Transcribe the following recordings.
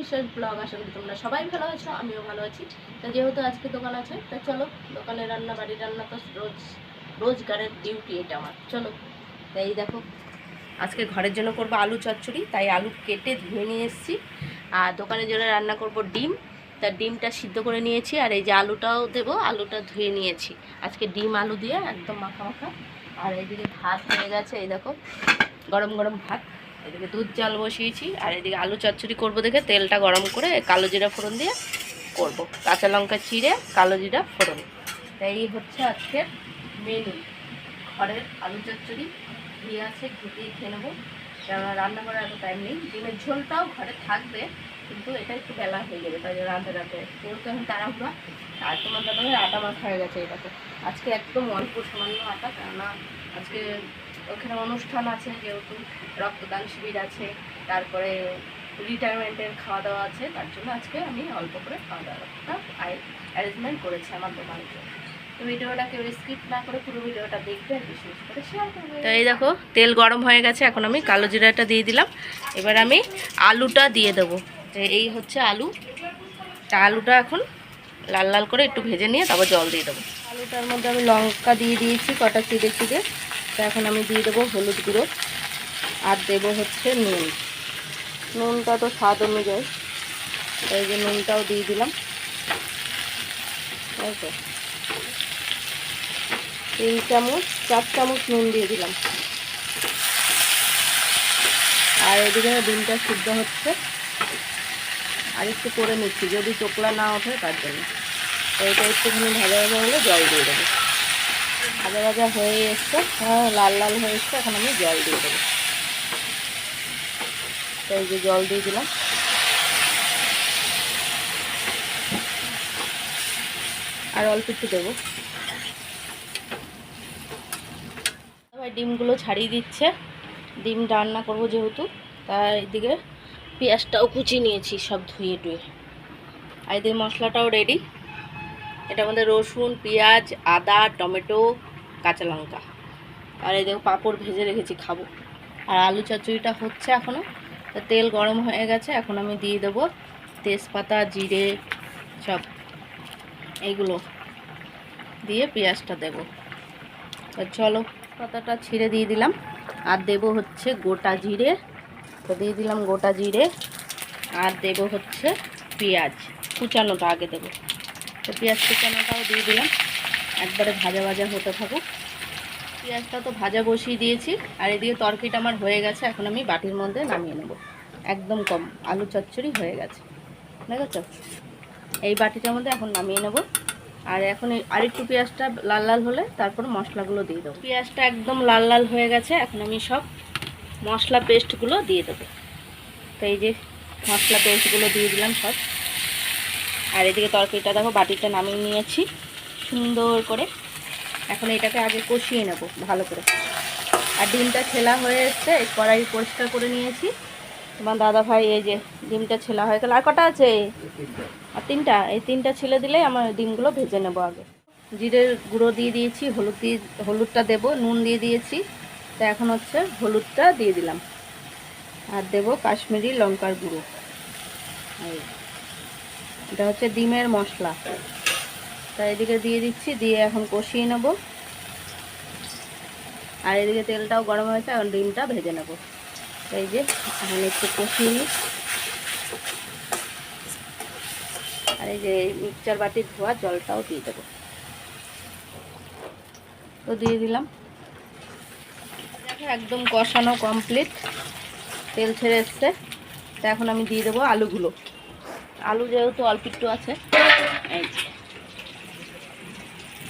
বিশ্বাস ব্লগ, আশা করি তোমরা সবাই ভালো আছো, আমিও ভালো আছি। তো যেহেতু আজকে দোকান আছে, তা চলো, দোকানে রান্না, বাড়ির রান্না তো রোজ, রোজগারের ডিউটি এটা আমার। চলো। তাই দেখো, আজকে ঘরের জন্য করব আলু চচ্চড়ি, তাই আলু কেটে ধুয়ে নিয়ে এসেছি। আর দোকানের জন্য রান্না করব ডিম। তা ডিমটা সিদ্ধ করে নিয়েছি, আর এই যে আলুটাও দেবো, আলুটা ধুয়ে নিয়েছি। আজকে ডিম আলু দিয়ে একদম মাখা মাখা। আর এইদিকে ভাত হয়ে গেছে, এই দেখো, গরম গরম ভাত। এদিকে দুধ জাল বসিয়েছি, আর এদিকে আলু চচ্চড়ি করব দেখে তেলটা গরম করে কালো জিরা ফোড়ন দিয়ে করব। কাঁচা লঙ্কা চিড়ে কালো জিরা ফোড়ন। তাই হচ্ছে আজকের মেনু ঘরের আলু চচ্চড়ি, ঘি আছে, ঘি দিয়ে খেয়ে নেব। কেননা রান্না করার এত টাইম নেই। ডিমের ঝোলটাও ঘরে থাকবে, কিন্তু এটা একটু বেলা হয়ে যাবে, তাই রাঁধতে রাঁধতে। যেহেতু এখন তাড়াহুড়া, আর তোমার দাদা আটা মাখা হয়ে গেছে এটাতে। আজকে একদম অল্প সামান্য আটা, কেননা আজকে ওখানে অনুষ্ঠান আছে যেহেতু রক্তদান শিবির আছে তারপরে রিটায়ারমেন্টের খাওয়া দাওয়া আছে তার জন্য আজকে আমি অল্প করে খাওয়া দাওয়াটা অ্যারেঞ্জমেন্ট করেছি আমার দোকানের জন্য। তো ভিডিওটা কেউ স্কিপ না করে পুরো ভিডিওটা দেখবে আর বিশেষ করে শেয়ার করবে। তো এই দেখো তেল গরম হয়ে গেছে এখন আমি কালো জিরাটা দিয়ে দিলাম। এবার আমি আলুটা দিয়ে দেবো। তো এই হচ্ছে আলু। তা আলুটা এখন লাল লাল করে একটু ভেজে নিয়ে তারপর জল দিয়ে দেবো। আলুটার মধ্যে আমি লঙ্কা দিয়ে দিয়েছি কটা চিড়ে চিড়ে তো এখন আমি দিয়ে দেবো হলুদ গুঁড়ো আর দেবো হচ্ছে নুন। নুনটা তো স্বাদ অনুযায়ী। এই যে নুনটাও দিয়ে দিলাম। তো। তিন চামচ, চার চামচ নুন দিয়ে দিলাম। আর এদিকে ডিমটা সিদ্ধ হচ্ছে। আর একটু করে নিচ্ছি। যদি চোকলা না ওঠে, তার জন্য। এটা একটুখানি ভাজা হলে জল দিয়ে দেবো। ভাজা ভাজা হয়ে এসছে। হ্যাঁ লাল লাল হয়ে এসছে। এখন আমি জল দিয়ে দেবো। এই যে জল দিয়ে দিলাম। আর অল্প একটু দেবো। ডিমগুলো ছাড়িয়ে দিচ্ছে। ডিম রান্না করব যেহেতু তার এদিকে পেঁয়াজটাও কুচিয়ে নিয়েছি সব ধুয়ে টুয়ে। আর এদিকে মশলাটাও রেডি এটার মধ্যে রসুন, পেঁয়াজ, আদা, টমেটো, কাঁচা লঙ্কা। আর এই দেখো পাঁপড় ভেজে রেখেছি, খাব। আর আলু চচ্চড়িটা হচ্ছে এখনও তেল গরম হয়ে গেছে, এখন আমি দিয়ে দেবো তেজপাতা, জিরে, সব এইগুলো দিয়ে পেঁয়াজটা দেবো। চলো, পাতাটা ছিঁড়ে দিয়ে দিলাম। আর দেব হচ্ছে গোটা জিরে। তো দিয়ে দিলাম গোটা জিরে। আর দেব হচ্ছে পেঁয়াজ। কুচানোটা আগে দেবো। তো পেঁয়াজ কুচানোটাও দিয়ে দিলাম। একবারে ভাজা ভাজা হতে থাকুক। পেঁয়াজটা তো ভাজা বসিয়ে দিয়েছি, আর এদিকে তরকারিটা আমার হয়ে গেছে, এখন আমি বাটির মধ্যে নামিয়ে নেব। একদম কম, আলু চচ্চড়ি হয়ে গেছে। দেখেছ? এই বাটিটার মধ্যে এখন নামিয়ে নেব। আর এখন এই আরেকটু পেঁয়াজটা লাল লাল হলে তারপর মশলাগুলো দিয়ে দেবো। পেঁয়াজটা একদম লাল লাল হয়ে গেছে, এখন আমি সব মশলা পেস্টগুলো দিয়ে দেবো। তো এই যে মশলা পেস্টগুলো দিয়ে দিলাম সব। আর এদিকে তরকারিটা দেখো, বাটিটা নামিয়ে নিয়েছি। সুন্দর করে। এখন এটাকে আগে কষিয়ে নেব, ভালো করে। আর ডিমটা ছেলা হয়ে এসছে কড়াই পরিষ্কার করে নিয়েছি। তোমার দাদা ভাই, এই যে ডিমটা ছেলা হয়ে গেল। আর কটা আছে? আর তিনটা? এই তিনটা ছেলে দিলেই আমার ডিমগুলো ভেজে নেব আগে। জিরের গুঁড়ো দিয়ে দিয়েছি, হলুদ দিয়ে, হলুদটা দেব, নুন দিয়ে দিয়েছি। তো এখন হচ্ছে হলুদটা দিয়ে দিলাম। আর দেব কাশ্মীরি লঙ্কার গুঁড়ো। এই। এটা হচ্ছে ডিমের মশলা। তা এদিকে দিয়ে দিচ্ছি, দিয়ে এখন কষিয়ে নেব। আর এদিকে তেলটাও গরম হয়েছে, এখন ডিমটা ভেজে নেব। এই যে, এখন একটু কষিয়ে নিই। আর এই যে মিক্সচার বাটির ধোয়া, জলটাও দিয়ে দেবো। তো দিয়ে দিলাম। একদম কষানো কমপ্লিট তেল ছেড়ে এসছে। তা এখন আমি দিয়ে দেবো আলুগুলো। আলু যেহেতু অল্প একটু আছে, এই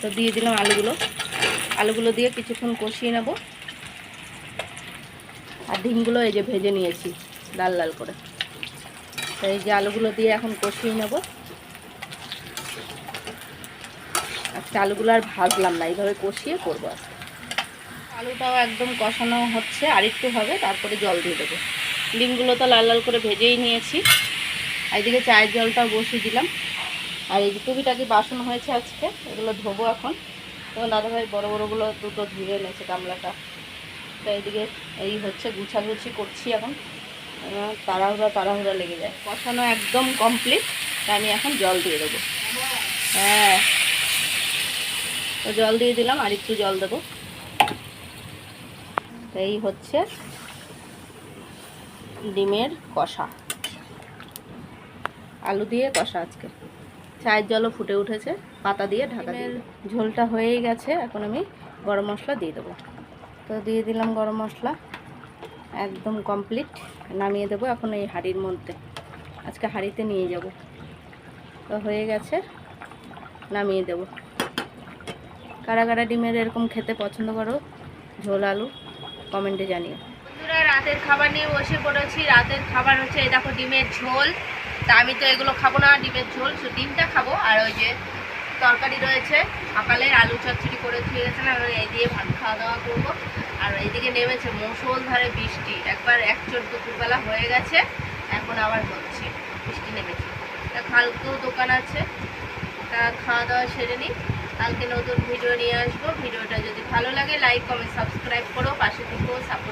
তো দিয়ে দিলাম আলুগুলো। আলুগুলো দিয়ে কিছুক্ষণ কষিয়ে নেব। আর ডিমগুলো এই যে ভেজে নিয়েছি, লাল লাল করে। তো এই যে আলুগুলো দিয়ে এখন কষিয়ে নেব। আজকে আলুগুলো আর ভাজলাম না, এইভাবে কষিয়ে করব আজকে। আলুটাও একদম কষানো হচ্ছে আর একটু হবে, তারপরে জল দিয়ে দেবো। ডিমগুলো তো লাল লাল করে ভেজেই নিয়েছি। এদিকে চায়ের জলটাও বসিয়ে দিলাম। আর এই টুকিটাকি বাসন হয়েছে আজকে, এগুলো ধোবো এখন। তো দাদাভাই বড় বড়গুলো দুটো ধুয়ে এনেছে গামলাটা। তো এইদিকে এই হচ্ছে গুছাগুছি করছি এখন। তাড়াহুড়া তাড়াহুড়া লেগে যায়। কষানো একদম কমপ্লিট আমি এখন জল দিয়ে দেবো। হ্যাঁ। তো জল দিয়ে দিলাম, আর একটু জল দেবো। এই হচ্ছে ডিমের কষা। আলু দিয়ে কষা আজকে। চায়ের জলও ফুটে উঠেছে পাতা দিয়ে ঢাকা দিয়ে ঝোলটা হয়েই গেছে এখন আমি গরম মশলা দিয়ে দেবো। তো দিয়ে দিলাম গরম মশলা একদম কমপ্লিট। নামিয়ে দেবো এখন এই হাঁড়ির মধ্যে। আজকে হাঁড়িতে নিয়ে যাব। তো হয়ে গেছে নামিয়ে দেবো। কারা কারা ডিমের এরকম খেতে পছন্দ করো ঝোল আলু কমেন্টে জানিও। বন্ধুরা রাতের খাবার নিয়ে বসে পড়েছি। রাতের খাবার হচ্ছে এই দেখো ডিমের ঝোল। তা আমি তো এগুলো খাব না, ডিমের ঝোল, শুধু ডিমটা খাব। আর ওই যে তরকারি রয়েছে, সকালে আলু চচ্চড়ি করে থুয়ে গেছিলাম এবার এই দিয়ে ভাত খাওয়া দাওয়া করব। আর এইদিকে নেমেছে মুসল ধারে বৃষ্টি। একবার এক চোট দুপুরবেলা হয়ে গেছে, এখন আবার হচ্ছে, বৃষ্টি নেমেছে। তা কালকেও দোকান আছে, তা খাওয়া দাওয়া সেরে নিই। কালকে নতুন ভিডিও নিয়ে আসব। ভিডিওটা যদি ভালো লাগে লাইক কমেন্ট সাবস্ক্রাইব করো, পাশে থেকেও সাপোর্ট